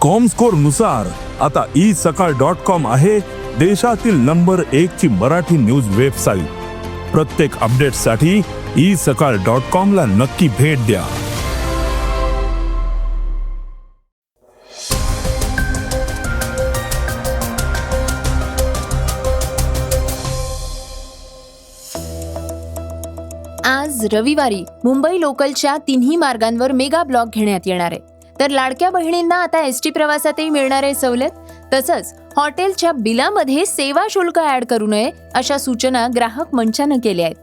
कॉमस्कोरनुसार आता E Sakal dot com आहे देशातील नंबर एक ची मराठी न्यूज वेबसाईट प्रत्येक अपडेटसाठी ई सकाळ डॉट कॉम ला नक्की भेट द्या. आज रविवारी मुंबई लोकलच्या तिन्ही मार्गांवर मेगा ब्लॉक घेण्यात येणार आहे. तर लाडक्या बहिणींना आता एस टी प्रवासातही मिळणार आहे सवलत तसंच हॉटेलच्या बिलामध्ये सेवा शुल्क ॲड करू नये अशा सूचना ग्राहक मंचानं केल्या आहेत.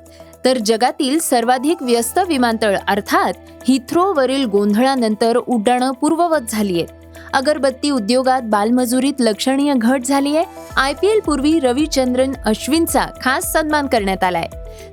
तर जगातील सर्वाधिक व्यस्त विमानतळ अर्थात हिथ्रोवरील गोंधळानंतर उड्डाणं पूर्ववत झाली आहेत. अगरबत्ती उद्योगात बालमजुरीत लक्षणीय घट झाली आहे. आय पी एल पूर्वी रविचंद्रन अश्विनचा खास सन्मान करण्यात आलाय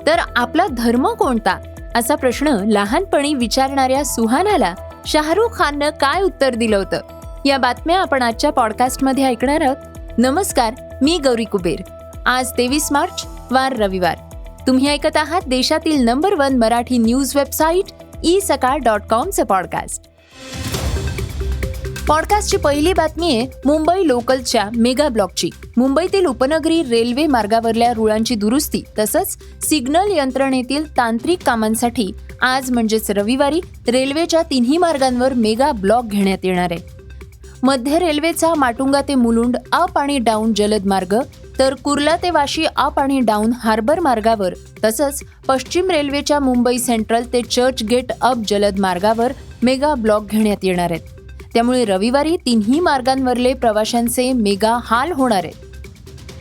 तर आपला धर्म कोणता? असा प्रश्न लहानपणी विचारणाऱ्या सुहानाला शाहरुख खाननं काय उत्तर दिलं होतं? या बातम्या आपण आजच्या पॉडकास्टमध्ये ऐकणार आहोत. नमस्कार मी गौरी कुबेर. आज तेवीस मार्च वार रविवार. तुम्ही ऐकत आहात देशातील number one Marathi news website e Sakal dot कॉमचं podcast पॉडकास्टची पहिली बातमी आहे मुंबई लोकलच्या मेगा ब्लॉकची. मुंबईतील उपनगरी रेल्वे मार्गावरल्या रुळांची दुरुस्ती तसंच सिग्नल यंत्रणेतील तांत्रिक कामांसाठी आज म्हणजेच रविवारी रेल्वेच्या तिन्ही मार्गांवर मेगा ब्लॉक घेण्यात येणार आहे. मध्य रेल्वेचा माटुंगा ते मुलुंड अप आणि डाऊन जलद मार्ग तर कुर्ला ते वाशी अप आणि डाऊन हार्बर मार्गावर तसंच पश्चिम रेल्वेच्या मुंबई सेंट्रल ते चर्च गेट अप जलद मार्गावर मेगा ब्लॉक घेण्यात येणार आहेत. त्यामुळे रविवारी तिन्ही मार्गांवरले प्रवाशांचे मेगा हाल होणार आहेत.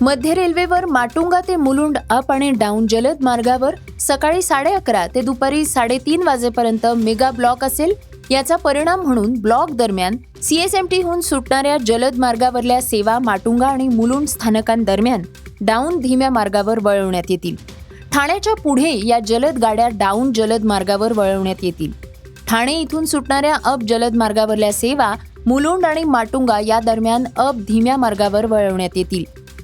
मध्य रेल्वेवर माटुंगा ते मुलुंड अप आणि डाऊन जलद मार्गावर सकाळी साडे अकरा ते दुपारी साडेतीन वाजेपर्यंत मेगा ब्लॉक असेल याचा परिणाम म्हणून ब्लॉक दरम्यान सीएसएमटीहून सुटणाऱ्या जलद मार्गावरल्या सेवा माटुंगा आणि मुलुंड स्थानकांदरम्यान डाऊन धीम्या मार्गावर वळवण्यात येतील. ठाण्याच्या पुढे या जलद गाड्या डाऊन जलद मार्गावर वळवण्यात येतील. ठाणे इथून सुटणाऱ्या अप जलद मार्गावरल्या सेवा मुलुंड आणि माटुंगा या दरम्यान अप धीम्या मार्गावर वळवण्यात येतील.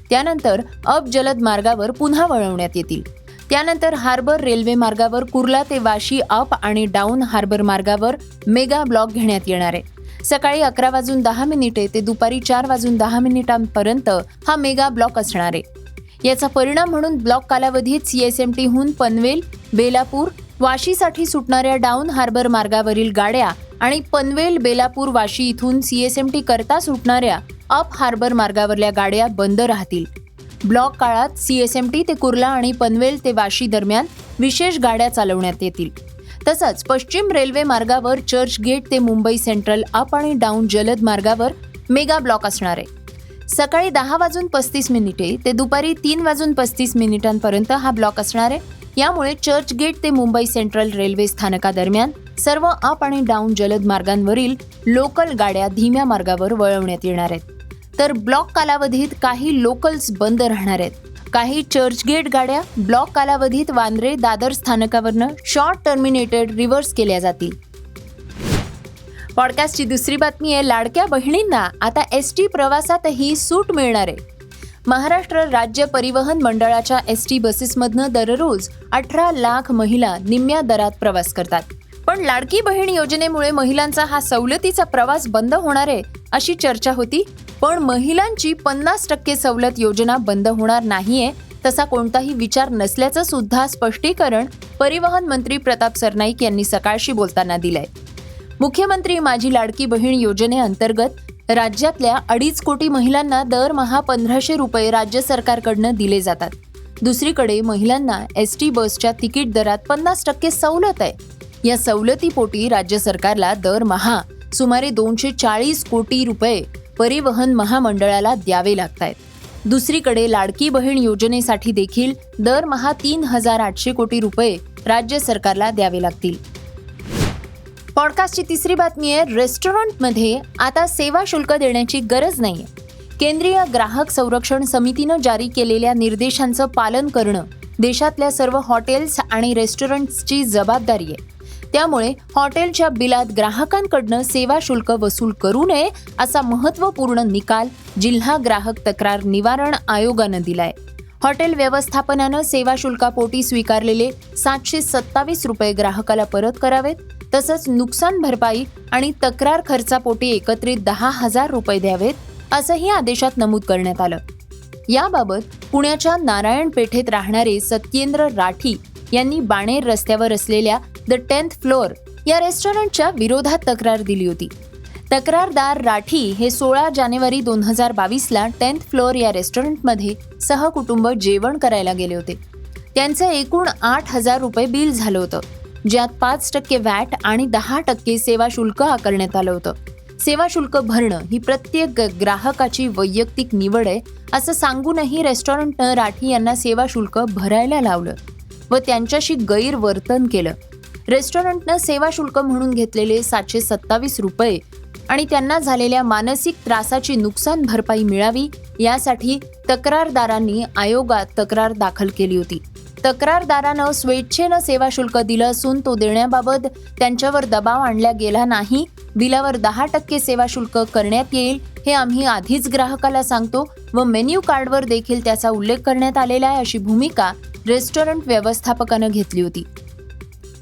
त्यानंतर अप जलद मार्गावर पुन्हा वळवण्यात येतील. त्यानंतर हार्बर रेल्वे मार्गावर कुर्ला ते वाशी अप आणि डाऊन हार्बर मार्गावर मेगा ब्लॉक घेण्यात येणार आहे. सकाळी अकरा वाजून दहा मिनिटे ते दुपारी चार वाजून दहा मिनिटांपर्यंत हा मेगा ब्लॉक असणार आहे. याचा परिणाम म्हणून ब्लॉक कालावधीत सीएसएमटीहून पनवेल बेलापूर वाशीसाठी सुटणाऱ्या डाऊन हार्बर मार्गावरील गाड्या आणि पनवेल बेलापूर वाशी इथून सीएसएमटी करता सुटणाऱ्या अप हार्बर मार्गावरल्या गाड्या बंद राहतील. ब्लॉक काळात सीएसएमटी ते कुर्ला आणि पनवेल ते वाशी दरम्यान विशेष गाड्या चालवण्यात येतील. तसंच पश्चिम रेल्वे मार्गावर चर्च गेट ते मुंबई सेंट्रल अप आणि डाऊन जलद मार्गावर मेगा ब्लॉक असणार आहे. सकाळी दहा वाजून पस्तीस मिनिटे ते दुपारी तीन वाजून पस्तीस मिनिटांपर्यंत हा ब्लॉक असणार आहे. यामुळे चर्च गेट ते मुंबई सेंट्रल रेल्वे स्थानकादरम्यान सर्व अप आणि डाऊन जलद मार्गांवरील लोकल गाड्या धीम्या मार्गावर वळवण्यात येणार आहेत. तर ब्लॉक कालावधीत काही लोकल्स बंद राहणार आहेत. काही चर्चगेट गाड्या ब्लॉक कालावधीत वांद्रे दादर स्थानकावरनं शॉर्ट टर्मिनेटेड रिव्हर्स केल्या जातील. पॉडकास्टची दुसरी बातमी आहे लाडक्या बहिणींना आता एस टी प्रवासातही सूट मिळणार आहे. महाराष्ट्र राज्य परिवहन मंडळाच्या एस टी बसेसमधनं दररोज अठरा लाख महिला निम्म्या दरात प्रवास करतात. पण लाडकी बहीण योजनेमुळे महिलांचा हा सवलतीचा प्रवास बंद होणार आहे अशी चर्चा होती. पण महिलांची पन्नास टक्के सवलत योजना बंद होणार नाहीये तसा कोणताही विचार नसल्याचं सुद्धा स्पष्टीकरण परिवहन मंत्री प्रताप सरनाईक यांनी सकाळशी बोलताना दिलंय. मुख्यमंत्री माझी लाडकी बहीण योजनेअंतर्गत राज्यातल्या अडीच कोटी महिलांना दरमहा पंधराशे रुपये राज्य सरकारकडनं दिले जातात. दुसरीकडे महिलांना एस टी बसच्या तिकीट दरात पन्नास टक्के सवलत आहे. या सवलतीपोटी राज्य सरकारला दरमहा सुमारे दोनशे चाळीस कोटी रुपये परिवहन महामंडळाला द्यावे लागत आहेत दुसरीकडे लाडकी बहीण योजनेसाठी देखील दरमहा तीन हजार आठशे कोटी रुपये राज्य सरकारला द्यावे लागतील. पॉडकास्टची तिसरी बातमी आहे रेस्टॉरंटमध्ये आता सेवा शुल्क देण्याची गरज नाही केंद्रीय ग्राहक संरक्षण समितीनं जारी केलेल्या निर्देशांचं पालन करणं देशातल्या सर्व हॉटेल्स आणि रेस्टॉरंट्सची जबाबदारी आहे. त्यामुळे हॉटेलच्या बिलात ग्राहकांकडनं सेवा शुल्क वसूल करू नये असा महत्त्वपूर्ण निकाल जिल्हा ग्राहक तक्रार निवारण आयोगानं दिलाय. हॉटेल व्यवस्थापनानं सेवा शुल्कापोटी स्वीकारलेले सातशे सत्तावीस रुपये ग्राहकाला परत करावेत. तसंच नुकसान भरपाई आणि तक्रार खर्चापोटी एकत्रित दहा हजार रुपये द्यावेत असंही आदेशात नमूद करण्यात आलं. याबाबत पुण्याच्या नारायण पेठेत राहणारे सत्येंद्र राठी यांनी बाणेर रस्त्यावर असलेल्या द टेन्थ फ्लोअर या रेस्टॉरंटच्या विरोधात तक्रार दिली होती. तक्रारदार राठी हे सोळा जानेवारी दोन हजार बावीसला टेन्थ फ्लोअर या रेस्टॉरंटमध्ये सहकुटुंब जेवण करायला गेले होते. त्यांचं एकूण आठ हजार रुपये बिल झालं होतं. ज्यात पाच टक्के वॅट आणि दहा टक्के सेवा शुल्क आकारण्यात आलं होतं. सेवा शुल्क भरणं ही प्रत्येक ग- ग्राहकाची वैयक्तिक निवड आहे असं सांगूनही रेस्टॉरंटनं राठी यांना सेवा शुल्क भरायला लावलं व त्यांच्याशी गैरवर्तन केलं. रेस्टॉरंटनं सेवा शुल्क म्हणून घेतलेले सातशे सत्तावीस रुपये आणि त्यांना झालेल्या मानसिक त्रासाची नुकसान भरपाई मिळावी यासाठी तक्रारदारांनी आयोगात तक्रार दाखल केली होती. तक्रारदारानं स्वेच्छेनं सेवा शुल्क दिलं असून तो देण्याबाबत त्यांच्यावर दबाव आणला गेला नाही. बिलावर दहा टक्के सेवा शुल्क करण्यात येईल हे आम्ही आधीच ग्राहकाला सांगतो व मेन्यू कार्डवर देखील त्याचा उल्लेख करण्यात आलेला आहे अशी भूमिका रेस्टॉरंट व्यवस्थापकानं घेतली होती.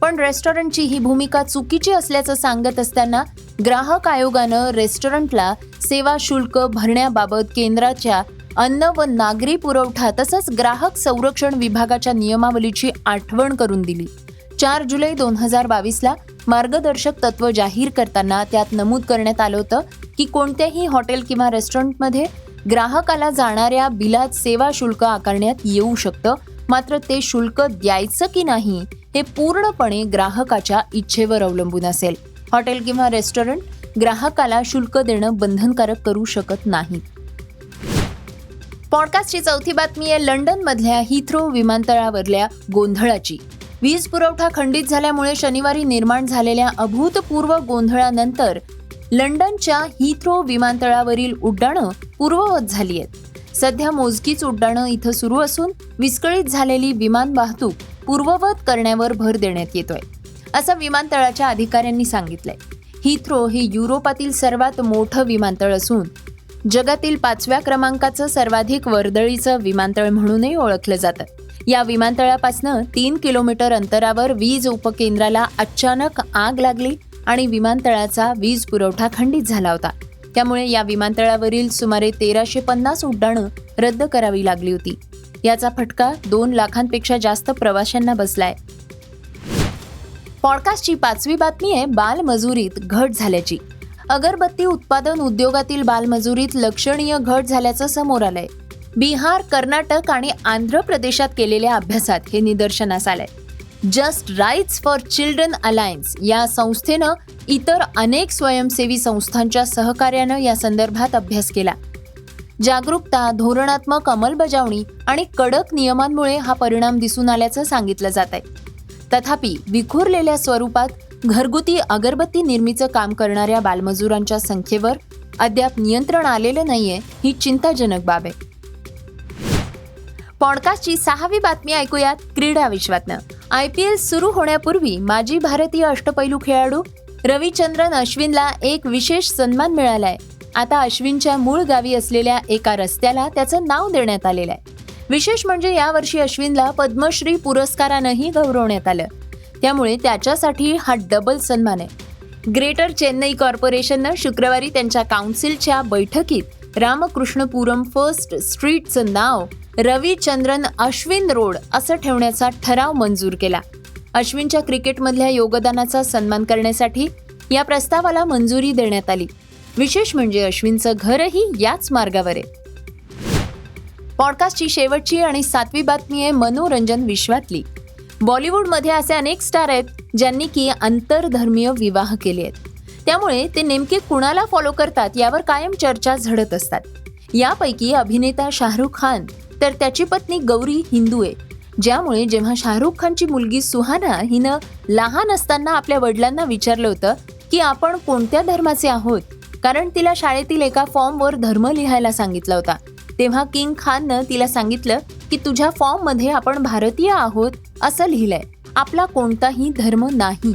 पण रेस्टॉरंटची ही भूमिका चुकीची असल्याचं सांगत असताना ग्राहक आयोगानं रेस्टॉरंटला सेवा शुल्क भरण्याबाबत केंद्राच्या अन्न व नागरी पुरवठा तसंच ग्राहक संरक्षण विभागाच्या नियमावलीची आठवण करून दिली. चार जुलै दोन हजार बावीसला मार्गदर्शक तत्व जाहीर करताना त्यात नमूद करण्यात आलं होतं की कोणत्याही हॉटेल किंवा रेस्टॉरंटमध्ये ग्राहकाला जाणाऱ्या बिलात सेवा शुल्क आकारण्यात येऊ शकतं मात्र ते शुल्क द्यायचं की नाही हे पूर्णपणे ग्राहकाच्या इच्छेवर अवलंबून असेल. हॉटेल किंवा रेस्टॉरंट ग्राहकाला शुल्क देणं बंधनकारक करू शकत नाही. पॉडकास्टची चौथी बातमी आहे लंडनमधल्या हिथ्रो विमानतळावरल्या गोंधळाची. वीज पुरवठा खंडित झाल्यामुळे शनिवारी निर्माण झालेल्या अभूतपूर्व गोंधळानंतर लंडनच्या हिथ्रो विमानतळावरील उड्डाणं पूर्ववत झाली आहेत. सध्या मोजकीच उड्डाणं इथं सुरू असून विस्कळीत झालेली विमान वाहतूक पूर्ववत करण्यावर भर देण्यात येतोय. असं विमानतळाच्या अधिकाऱ्यांनी सांगितलंय. हिथ्रो हे युरोपातील सर्वात मोठं विमानतळ असून जगातील पाचव्या क्रमांकाचं सर्वाधिक वर्दळीचं विमानतळ म्हणूनही ओळखलं जातं. या विमानतळापासनं तीन किलोमीटर अंतरावर वीज उपकेंद्राला अचानक आग लागली आणि विमानतळाचा वीज पुरवठा खंडित झाला होता. त्यामुळे या विमानतळावरील सुमारे तेराशे पन्नास उड्डाणं रद्द करावी लागली होती. याचा फटका दोन लाखांपेक्षा जास्त प्रवाशांना बसलाय. पॉडकास्टची पाचवी बातमी आहे बालमजुरीत घट झाल्याची. अगरबत्ती उत्पादन उद्योगातील बालमजुरीत लक्षणीय घट झाल्याचं समोर आलंय. बिहार कर्नाटक आणि आंध्र प्रदेशात केलेल्या अभ्यासात हे निदर्शनास आलंय. Just Rights for Children Alliance या संस्थेनं इतर अनेक स्वयंसेवी संस्थांच्या सहकार्यानं या संदर्भात अभ्यास केला. जागरूकता धोरणात्मक अंमलबजावणी आणि कडक नियमांमुळे हा परिणाम दिसून आल्याचं सांगितलं जात आहे तथापि विखुरलेल्या स्वरूपात घरगुती अगरबत्ती निर्मीचं काम करणाऱ्या बालमजुरांच्या संख्येवर अद्याप नियंत्रण आलेलं नाहीये ही चिंताजनक बाब आहे. पॉडकास्टची सहावी बातमी ऐकूयात क्रीडा विश्वातनं. आय पी एल सुरू होण्यापूर्वी माजी भारतीय अष्टपैलू खेळाडू रविचंद्रन अश्विनला एक विशेष सन्मान मिळालाय. आता अश्विनच्या मूळ गावी असलेल्या एका रस्त्याला त्याचं नाव देण्यात आलेलं आहे. विशेष म्हणजे यावर्षी अश्विनला पद्मश्री पुरस्कारानंही गौरवण्यात आलं. त्यामुळे त्याच्यासाठी हा डबल सन्मान आहे. ग्रेटर चेन्नई कॉर्पोरेशननं शुक्रवारी त्यांच्या काउन्सिलच्या बैठकीत रामकृष्णपुरम फर्स्ट स्ट्रीटचं नाव रविचंद्रन अश्विन रोड असं ठेवण्याचा ठराव मंजूर केला. अश्विनच्या क्रिकेटमधल्या योगदानाचा सन्मान करण्यासाठी या प्रस्तावाला मंजुरी देण्यात आली. विशेष म्हणजे अश्विनचं घरही याच मार्गावर आहे. पॉडकास्टची शेवटची आणि सातवी बातमी आहे मनोरंजन विश्वातली. बॉलिवूडमध्ये असे अनेक स्टार आहेत ज्यांनी की आंतरधर्मीय विवाह केले आहेत. त्यामुळे ते नेमके कुणाला फॉलो करतात यावर कायम चर्चा झडत असतात. यापैकी अभिनेता शाहरुख खान तर त्याची पत्नी गौरी हिंदू आहे ज्यामुळे जेव्हा शाहरुख खानची मुलगी सुहाना हिनं लहान असताना आपल्या वडिलांना विचारलं होतं की आपण कोणत्या धर्माचे आहोत कारण तिला शाळेतील एका फॉर्मवर धर्म लिहायला सांगितला होता. तेव्हा किंग खाननं तिला सांगितलं की तुझ्या फॉर्ममध्ये आपण भारतीय आहोत असं लिहिलंय. आपला कोणताही धर्म नाही.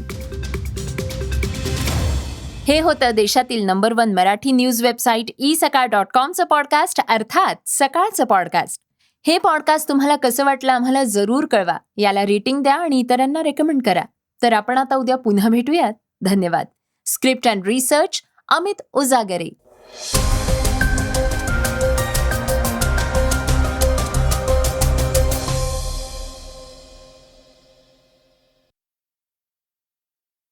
हे होतं देशातील number one Marathi news website e Sakal dot कॉमचं podcast अर्थात सकाळचं पॉडकास्ट हे पॉडकास्ट तुम्हाला कसं वाटलं आम्हाला जरूर कळवा. याला रेटिंग द्या आणि इतरांना रेकमेंड करा. तर आपण आता उद्या पुन्हा भेटूयात. धन्यवाद. Script and research Amit Ujagare.